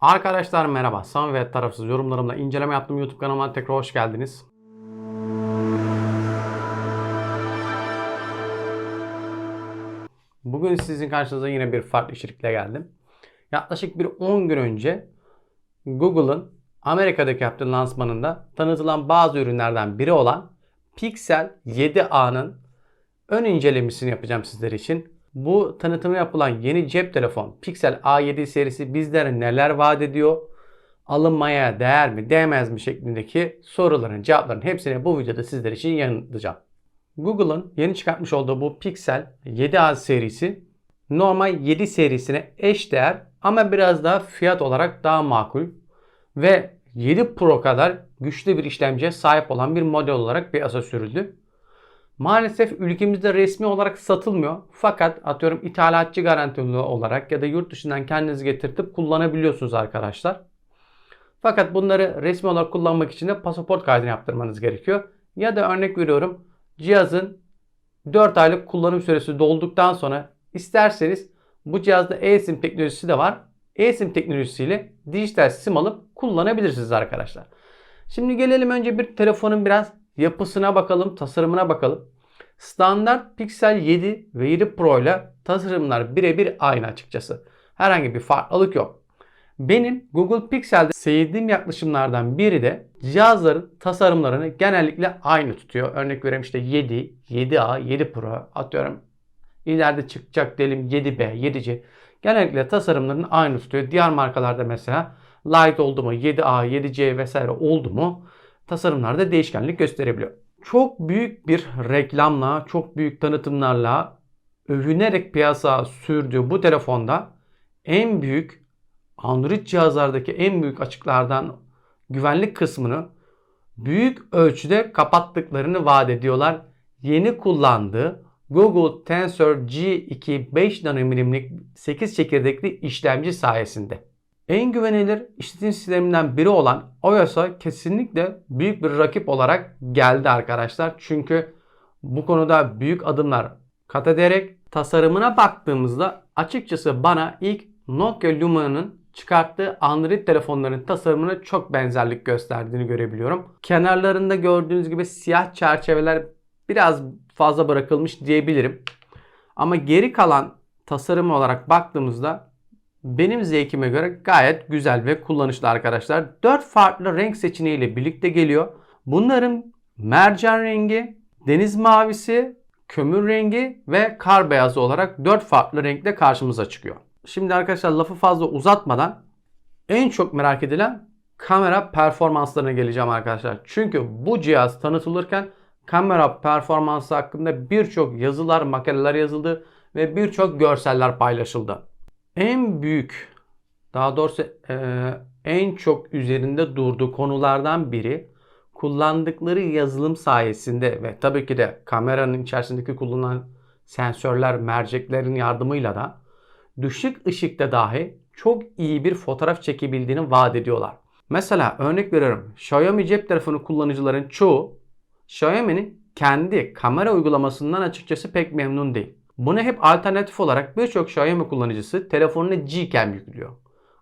Arkadaşlar merhaba. Sam ve tarafsız yorumlarımla inceleme yaptığım YouTube kanalıma tekrar hoş geldiniz. Bugün sizin karşınıza yine bir farklı içerikle geldim. Yaklaşık bir 10 gün önce Google'ın Amerika'daki yaptığı lansmanında tanıtılan bazı ürünlerden biri olan Pixel 7a''nın ön incelemesini yapacağım sizler için. Bu tanıtımı yapılan yeni cep telefon Pixel A7 serisi bizlere neler vaat ediyor? Alınmaya değer mi değmez mi şeklindeki soruların cevaplarının hepsini bu videoda sizler için yanıtlayacağım. Google'ın yeni çıkartmış olduğu bu Pixel 7a serisi normal 7 serisine eş değer ama biraz daha fiyat olarak daha makul ve 7 Pro kadar güçlü bir işlemciye sahip olan bir model olarak piyasa sürüldü. Maalesef ülkemizde resmi olarak satılmıyor. Fakat atıyorum ithalatçı garantili olarak ya da yurt dışından kendiniz getirtip kullanabiliyorsunuz arkadaşlar. Fakat bunları resmi olarak kullanmak için de pasaport kaydını yaptırmanız gerekiyor. Ya da örnek veriyorum cihazın 4 aylık kullanım süresi dolduktan sonra isterseniz bu cihazda eSIM teknolojisi de var. eSIM teknolojisiyle dijital sim alıp kullanabilirsiniz arkadaşlar. Şimdi gelelim önce bir telefonun biraz yapısına bakalım, tasarımına bakalım. Standart Pixel 7 ve 7 Pro ile tasarımlar birebir aynı açıkçası. Herhangi bir farklılık yok. Benim Google Pixel'de sevdiğim yaklaşımlardan biri de cihazların tasarımlarını genellikle aynı tutuyor. Örnek vereyim işte 7, 7A, 7 Pro atıyorum. İleride çıkacak diyelim 7B, 7C. Genellikle tasarımlarını aynı tutuyor. Diğer markalarda mesela Light oldu mu, 7A, 7C vesaire oldu mu tasarımlarda değişkenlik gösterebiliyor. Çok büyük bir reklamla, çok büyük tanıtımlarla övünerek piyasa sürdüğü bu telefonda en büyük Android cihazlardaki en büyük açıklardan güvenlik kısmını büyük ölçüde kapattıklarını vaat ediyorlar. Yeni kullandığı Google Tensor G2 5 nanomilimlik 8 çekirdekli işlemci sayesinde. En güvenilir işletim sisteminden biri olan iOS'a kesinlikle büyük bir rakip olarak geldi arkadaşlar. Çünkü bu konuda büyük adımlar kat ederek tasarımına baktığımızda açıkçası bana ilk Nokia Luma'nın çıkarttığı Android telefonların tasarımına çok benzerlik gösterdiğini görebiliyorum. Kenarlarında gördüğünüz gibi siyah çerçeveler biraz fazla bırakılmış diyebilirim. Ama geri kalan tasarım olarak baktığımızda benim zevkime göre gayet güzel ve kullanışlı arkadaşlar. 4 farklı renk seçeneğiyle birlikte geliyor. Bunların mercan rengi, deniz mavisi, kömür rengi ve kar beyazı olarak 4 farklı renkle karşımıza çıkıyor. Şimdi arkadaşlar lafı fazla uzatmadan en çok merak edilen kamera performanslarına geleceğim arkadaşlar. Çünkü bu cihaz tanıtılırken kamera performansı hakkında birçok yazılar, makaleler yazıldı ve birçok görseller paylaşıldı. En büyük, daha doğrusu e, en çok üzerinde durduğu konulardan biri kullandıkları yazılım sayesinde ve tabii ki de kameranın içerisindeki kullanılan sensörler, merceklerin yardımıyla da düşük ışıkta dahi çok iyi bir fotoğraf çekebildiğini vaat ediyorlar. Mesela örnek veriyorum. Xiaomi cep telefonu kullanıcıların çoğu Xiaomi'nin kendi kamera uygulamasından açıkçası pek memnun değil. Buna hep alternatif olarak birçok Xiaomi kullanıcısı telefonuna Gcam yüklüyor.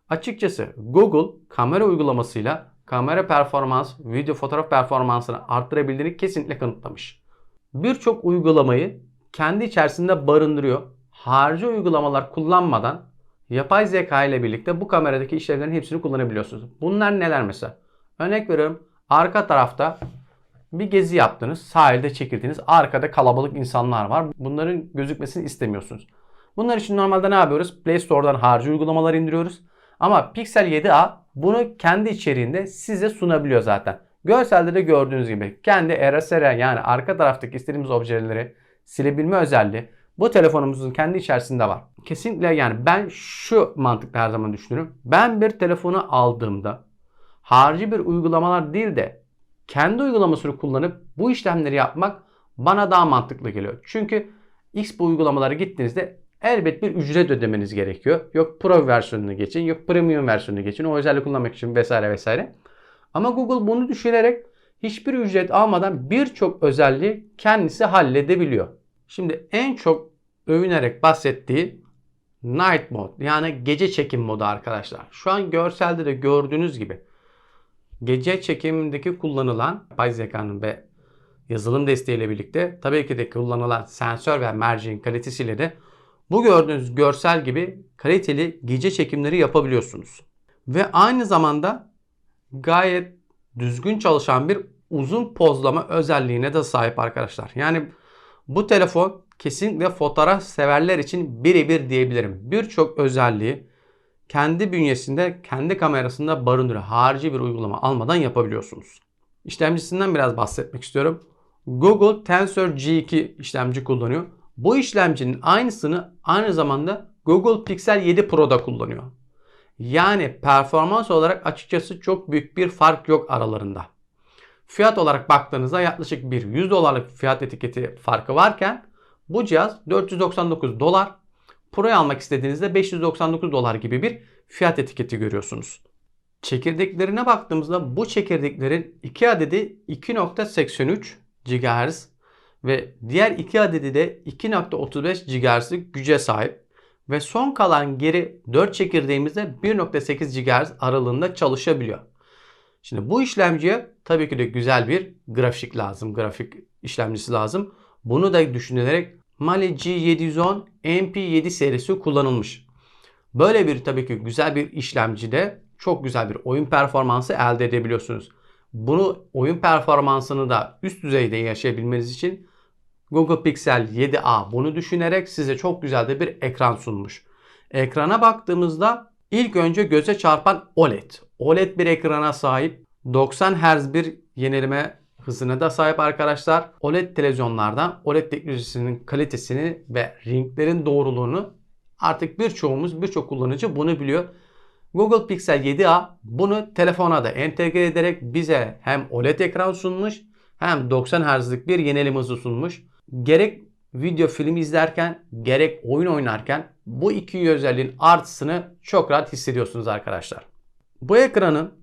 Açıkçası Google kamera uygulamasıyla kamera performans, video fotoğraf performansını arttırabildiğini kesinlikle kanıtlamış. Birçok uygulamayı kendi içerisinde barındırıyor. Harcı uygulamalar kullanmadan yapay zeka ile birlikte bu kameradaki işlevlerin hepsini kullanabiliyorsunuz. Bunlar neler mesela? Örnek veriyorum. Arka tarafta bir gezi yaptınız. Sahilde çekildiğiniz arkada kalabalık insanlar var. Bunların gözükmesini istemiyorsunuz. Bunlar için normalde ne yapıyoruz? Play Store'dan harcı uygulamalar indiriyoruz. Ama Pixel 7a bunu kendi içeriğinde size sunabiliyor zaten. Görselde de gördüğünüz gibi kendi RSR yani arka taraftaki istediğimiz objeleri silebilme özelliği bu telefonumuzun kendi içerisinde var. Kesinlikle yani ben şu mantıkla her zaman düşünürüm. Ben bir telefonu aldığımda harcı bir uygulamalar değil de kendi uygulamasını kullanıp bu işlemleri yapmak bana daha mantıklı geliyor. Çünkü X bu uygulamalara gittiğinizde elbet bir ücret ödemeniz gerekiyor. Yok Pro versiyonunu geçin, yok Premium versiyonunu geçin. O özelliği kullanmak için vesaire vesaire. Ama Google bunu düşünerek hiçbir ücret almadan birçok özelliği kendisi halledebiliyor. Şimdi en çok övünerek bahsettiği Night Mode yani gece çekim modu arkadaşlar. Şu an görselde de gördüğünüz gibi gece çekimindeki kullanılan yapay zekanın ve yazılım desteğiyle birlikte tabii ki de kullanılan sensör ve merceğin kalitesiyle de bu gördüğünüz görsel gibi kaliteli gece çekimleri yapabiliyorsunuz. Ve aynı zamanda gayet düzgün çalışan bir uzun pozlama özelliğine de sahip arkadaşlar. Yani bu telefon kesinlikle fotoğraf severler için birebir diyebilirim. Birçok özelliği kendi bünyesinde, kendi kamerasında barındırıyor. Harici bir uygulama almadan yapabiliyorsunuz. İşlemcisinden biraz bahsetmek istiyorum. Google Tensor G2 işlemci kullanıyor. Bu işlemcinin aynısını aynı zamanda Google Pixel 7 Pro'da kullanıyor. Yani performans olarak açıkçası çok büyük bir fark yok aralarında. Fiyat olarak baktığınızda yaklaşık bir 100 dolarlık fiyat etiketi farkı varken bu cihaz 499 dolar. Pro'yu almak istediğinizde 599 dolar gibi bir fiyat etiketi görüyorsunuz. Çekirdeklerine baktığımızda bu çekirdeklerin 2 adedi 2.83 GHz ve diğer 2 adedi de 2.35 GHz'lik güce sahip ve son kalan geri 4 çekirdeğimizde 1.8 GHz aralığında çalışabiliyor. Şimdi bu işlemciye tabii ki de güzel bir grafik lazım. Grafik işlemcisi lazım. Bunu da düşünülerek Mali G710 MP7 serisi kullanılmış. Böyle bir tabii ki güzel bir işlemcide çok güzel bir oyun performansı elde edebiliyorsunuz. Bunu oyun performansını da üst düzeyde yaşayabilmeniz için Google Pixel 7a bunu düşünerek size çok güzel de bir ekran sunmuş. Ekrana baktığımızda ilk önce göze çarpan OLED. OLED bir ekrana sahip 90 Hz bir yenileme hızına da sahip arkadaşlar. OLED televizyonlardan OLED teknolojisinin kalitesini ve renklerin doğruluğunu artık birçoğumuz birçok kullanıcı bunu biliyor. Google Pixel 7a bunu telefona da entegre ederek bize hem OLED ekran sunmuş hem 90 Hz'lik bir yenilim hızı sunmuş. Gerek video film izlerken gerek oyun oynarken bu iki özelliğin artısını çok rahat hissediyorsunuz arkadaşlar. Bu ekranın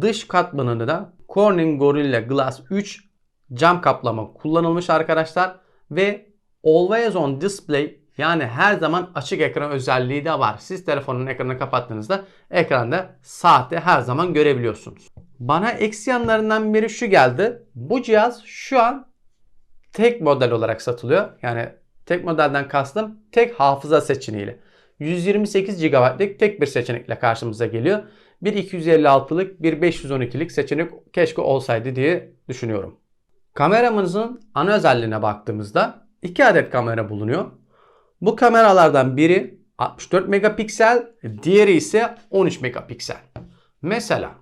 dış katmanında da Corning Gorilla Glass 3 cam kaplama kullanılmış arkadaşlar ve Always on Display yani her zaman açık ekran özelliği de var. Siz telefonun ekranını kapattığınızda ekranda saati her zaman görebiliyorsunuz. Bana eksi yanlarından biri şu geldi. Bu cihaz şu an tek model olarak satılıyor. Yani tek modelden kastım tek hafıza seçeneğiyle. 128 GB'lık tek bir seçenekle karşımıza geliyor. Bir 256'lık bir 512'lik seçenek keşke olsaydı diye düşünüyorum. Kameramızın ana özelliğine baktığımızda iki adet kamera bulunuyor. Bu kameralardan biri 64 megapiksel, diğeri ise 13 megapiksel. Mesela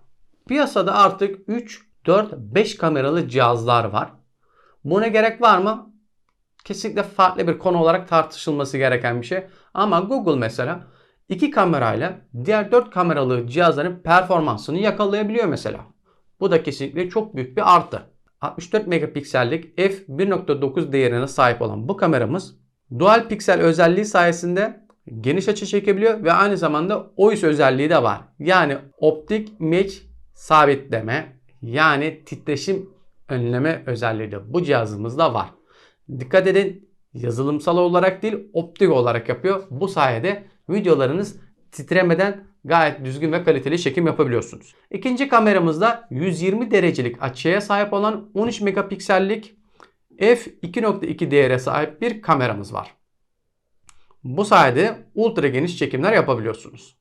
piyasada artık 3, 4, 5 kameralı cihazlar var. Buna gerek var mı? Kesinlikle farklı bir konu olarak tartışılması gereken bir şey. Ama Google mesela iki kamerayla diğer 4 kameralı cihazların performansını yakalayabiliyor mesela. Bu da kesinlikle çok büyük bir artı. 64 megapiksellik f1.9 değerine sahip olan bu kameramız dual piksel özelliği sayesinde geniş açı çekebiliyor ve aynı zamanda OIS özelliği de var. Yani optik image sabitleme yani titreşim önleme özelliği de bu cihazımızda var. Dikkat edin yazılımsal olarak değil optik olarak yapıyor. Bu sayede videolarınız titremeden gayet düzgün ve kaliteli çekim yapabiliyorsunuz. İkinci kameramızda 120 derecelik açıya sahip olan 13 megapiksellik f2.2 değere sahip bir kameramız var. Bu sayede ultra geniş çekimler yapabiliyorsunuz.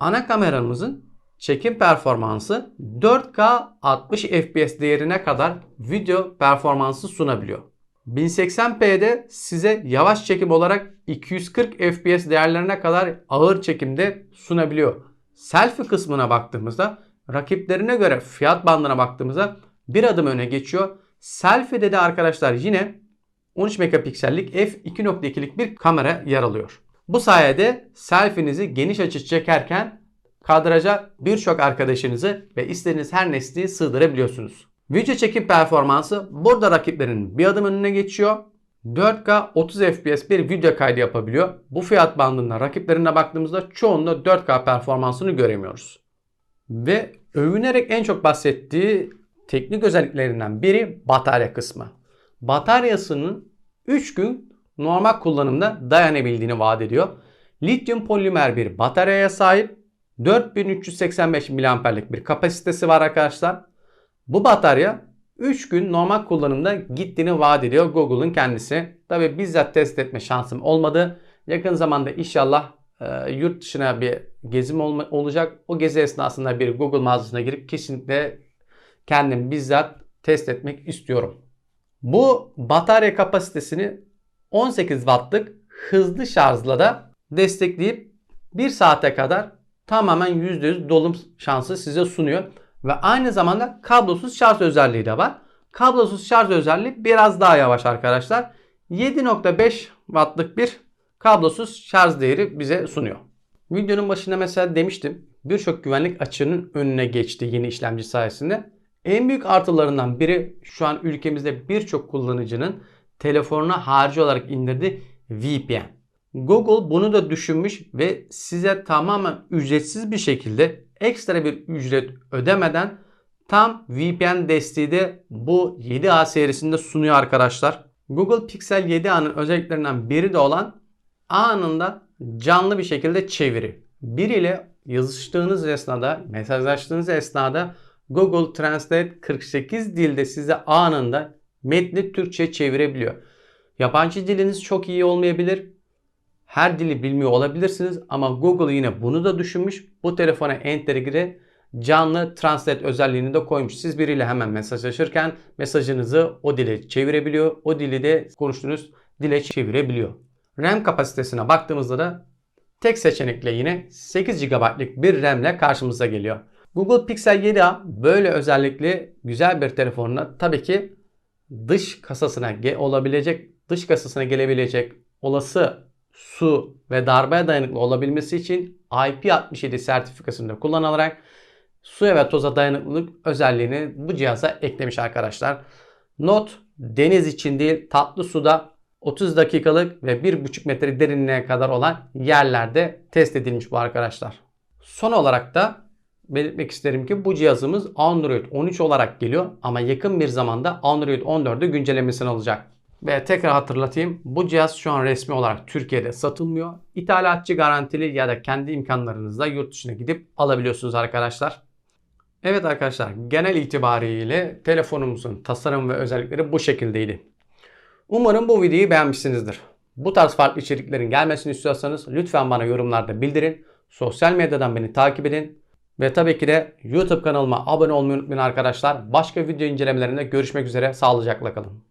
Ana kameramızın çekim performansı 4K 60 FPS değerine kadar video performansı sunabiliyor. 1080p'de size yavaş çekim olarak 240 FPS değerlerine kadar ağır çekimde sunabiliyor. Selfie kısmına baktığımızda rakiplerine göre fiyat bandına baktığımızda bir adım öne geçiyor. Selfie'de de arkadaşlar yine 13 megapiksellik f2.2'lik bir kamera yer alıyor. Bu sayede selfie'nizi geniş açı çekerken kadraja birçok arkadaşınızı ve istediğiniz her nesneyi sığdırabiliyorsunuz. Video çekim performansı burada rakiplerin bir adım önüne geçiyor. 4K 30 FPS bir video kaydı yapabiliyor. Bu fiyat bandında rakiplerine baktığımızda çoğunda 4K performansını göremiyoruz. Ve övünerek en çok bahsettiği teknik özelliklerinden biri batarya kısmı. Bataryasının 3 gün normal kullanımda dayanabildiğini vaat ediyor. Lityum polimer bir bataryaya sahip. 4385 miliamperlik bir kapasitesi var arkadaşlar. Bu batarya 3 gün normal kullanımda gittiğini vaat ediyor Google'ın kendisi. Tabi bizzat test etme şansım olmadı. Yakın zamanda inşallah e, yurt dışına bir gezim olma, olacak. O gezi esnasında bir Google mağazasına girip kesinlikle kendim bizzat test etmek istiyorum. Bu batarya kapasitesini 18 wattlık hızlı şarjla da destekleyip 1 saate kadar tamamen %100 dolum şansı size sunuyor. Ve aynı zamanda kablosuz şarj özelliği de var. Kablosuz şarj özelliği biraz daha yavaş arkadaşlar. 7.5 wattlık bir kablosuz şarj değeri bize sunuyor. Videonun başında mesela demiştim birçok güvenlik açığının önüne geçti yeni işlemci sayesinde. En büyük artılarından biri şu an ülkemizde birçok kullanıcının telefonuna harcı olarak indirdiği VPN. Google bunu da düşünmüş ve size tamamen ücretsiz bir şekilde ekstra bir ücret ödemeden tam VPN desteği de bu 7A serisinde sunuyor arkadaşlar. Google Pixel 7A'nın özelliklerinden biri de olan anında canlı bir şekilde çeviri. Biriyle yazıştığınız esnada, mesajlaştığınız esnada Google Translate 48 dilde size anında metni Türkçe çevirebiliyor. Yabancı diliniz çok iyi olmayabilir. Her dili bilmiyor olabilirsiniz ama Google yine bunu da düşünmüş. Bu telefona entegre canlı translate özelliğini de koymuş. Siz biriyle hemen mesajlaşırken mesajınızı o dile çevirebiliyor. O dili de konuştuğunuz dile çevirebiliyor. RAM kapasitesine baktığımızda da tek seçenekle yine 8 GB'lık bir RAM ile karşımıza geliyor. Google Pixel 7a böyle özellikli güzel bir telefonla tabii ki dış kasasına olabilecek, dış kasasına gelebilecek olası su ve darbeye dayanıklı olabilmesi için IP67 sertifikasını kullanılarak suya ve toza dayanıklılık özelliğini bu cihaza eklemiş arkadaşlar. Not deniz için değil tatlı suda 30 dakikalık ve 1,5 metre derinliğe kadar olan yerlerde test edilmiş bu arkadaşlar. Son olarak da belirtmek isterim ki bu cihazımız Android 13 olarak geliyor ama yakın bir zamanda Android 14'ü güncellemesini alacak. Ve tekrar hatırlatayım bu cihaz şu an resmi olarak Türkiye'de satılmıyor. İthalatçı garantili ya da kendi imkanlarınızla yurt dışına gidip alabiliyorsunuz arkadaşlar. Evet arkadaşlar genel itibariyle telefonumuzun tasarım ve özellikleri bu şekildeydi. Umarım bu videoyu beğenmişsinizdir. Bu tarz farklı içeriklerin gelmesini istiyorsanız lütfen bana yorumlarda bildirin. Sosyal medyadan beni takip edin. Ve tabii ki de YouTube kanalıma abone olmayı unutmayın arkadaşlar. Başka video incelemelerinde görüşmek üzere. Sağlıcakla kalın.